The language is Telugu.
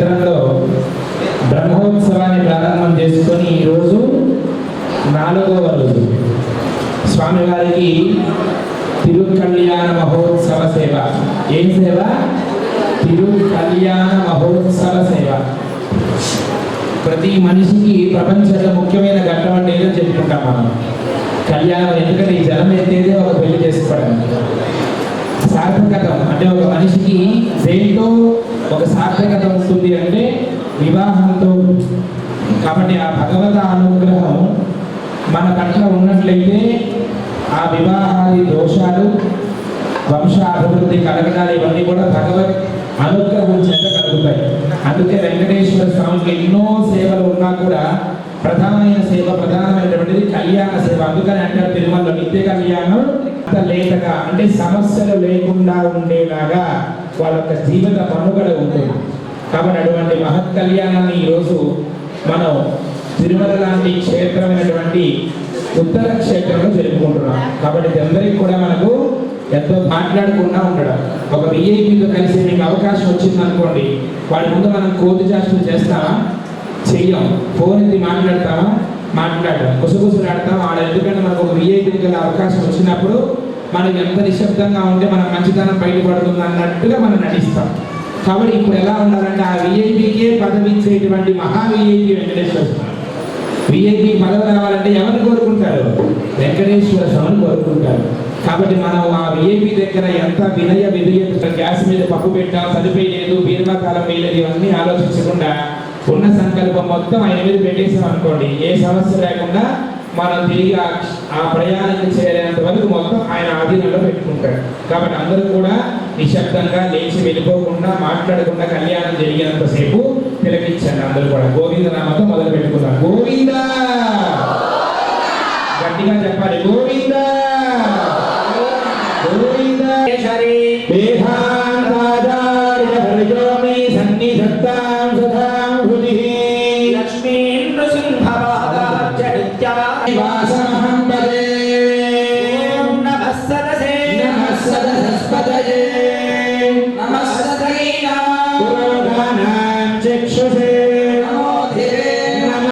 క్షేత్రంలో బ్రహ్మోత్సవాన్ని ప్రారంభం చేసుకొని ఈరోజు నాలుగవ రోజు స్వామివారికి తిరు కళ్యాణ మహోత్సవ సేవ. ఏం సేవ? తిరు కళ్యాణ మహోత్సవ సేవ. ప్రతి మనిషికి ప్రపంచంలో ముఖ్యమైన ఘట్టం అంటే ఏదో చెప్పుకుంటాం మనం. కళ్యాణం ఎందుకంటే ఈ జనం ఎత్తేదే ఒక పెళ్ళి చేసుకోవడం. సార్థకతం అంటే ఒక మనిషికి దేంతో ఒక సార్థకత వస్తుంది అంటే వివాహంతో. కాబట్టి ఆ భగవత అనుగ్రహం మన పట్ల ఉన్నట్లయితే ఆ వివాహాది దోషాలు వంశ అభివృద్ధి కలగడాలు ఇవన్నీ కూడా భగవత్ అనుగ్రహం చేత కలుగుతాయి. అందుకే వెంకటేశ్వర స్వామికి ఎన్నో సేవలు ఉన్నా కూడా ప్రధానమైన సేవ ప్రధానమైనటువంటిది కళ్యాణ సేవ. అందుకని అంటారు తిరుమలలో నిత్య కళ్యాణం అంత లేతగా అంటే సమస్యలు లేకుండా ఉండేలాగా వాళ్ళ యొక్క జీవిత మనుగడ ఉంటుంది కాబట్టి అటువంటి మహత్ కళ్యాణాన్ని ఈరోజు మనం తిరుమల లాంటి క్షేత్రమైనటువంటి ఉత్తర క్షేత్రంలో జరుపుకుంటున్నాం. కాబట్టి అందరికీ కూడా మనకు ఎంతో మాట్లాడకుండా ఉండడం. ఒక విఐపితో కలిసి మీకు అవకాశం వచ్చింది అనుకోండి వాళ్ళ ముందు మనం కోతి చేష్టలు చేస్తామా? చెయ్యం. ఫోన్ ఎత్తి మాట్లాడతామా? మాట్లాడడం. గుసగుసలాడతాం. వాళ్ళ ఎందుకంటే మనకు ఒక విఐపి అవకాశం వచ్చినప్పుడు మనం ఎంత నిశ్శబ్దంగా ఉంటే మనం మంచితనం బయటపడుతుంది అన్నట్టుగా మనం నటిస్తాం. కాబట్టి ఇప్పుడు ఎలా ఉండాలంటే ఆ విఐపికే పదవి ఇచ్చేటువంటి మహా విఐపి వెంకటేశ్వర స్వామి. విఐపి పదవి రావాలంటే ఎవరు కోరుకుంటారు? వెంకటేశ్వర స్వామిని కోరుకుంటారు. కాబట్టి మనం ఆ విఐపి దగ్గర ఎంత వినయ విధేయత గ్యాస్ మీద పప్పు పెట్టాం సరిపోయలేదు బీర్మాకాలం వేయలేదు ఇవన్నీ ఆలోచించకుండా ఉన్న సంకల్పం మొత్తం ఆయన మీద పెట్టేసాం అనుకోండి ఏ సమస్య లేకుండా మనం తిరిగి ఆ- ప్రయాణానికి చేరేంత వరకు మొత్తం ఆయన ఆధీనంలో పెట్టుకుంటాడు. కాబట్టి అందరూ కూడా నిశ్శబ్దంగా లేచి వెళ్ళిపోకుండా మాట్లాడకుండా కళ్యాణం జరిగినంత సేపు తిలకించండి అందరూ కూడా. గోవింద నామతో మొదలు పెట్టుకుందాం. గోవింద! గట్టిగా చెప్పాలి. గోవింద! గోవింద!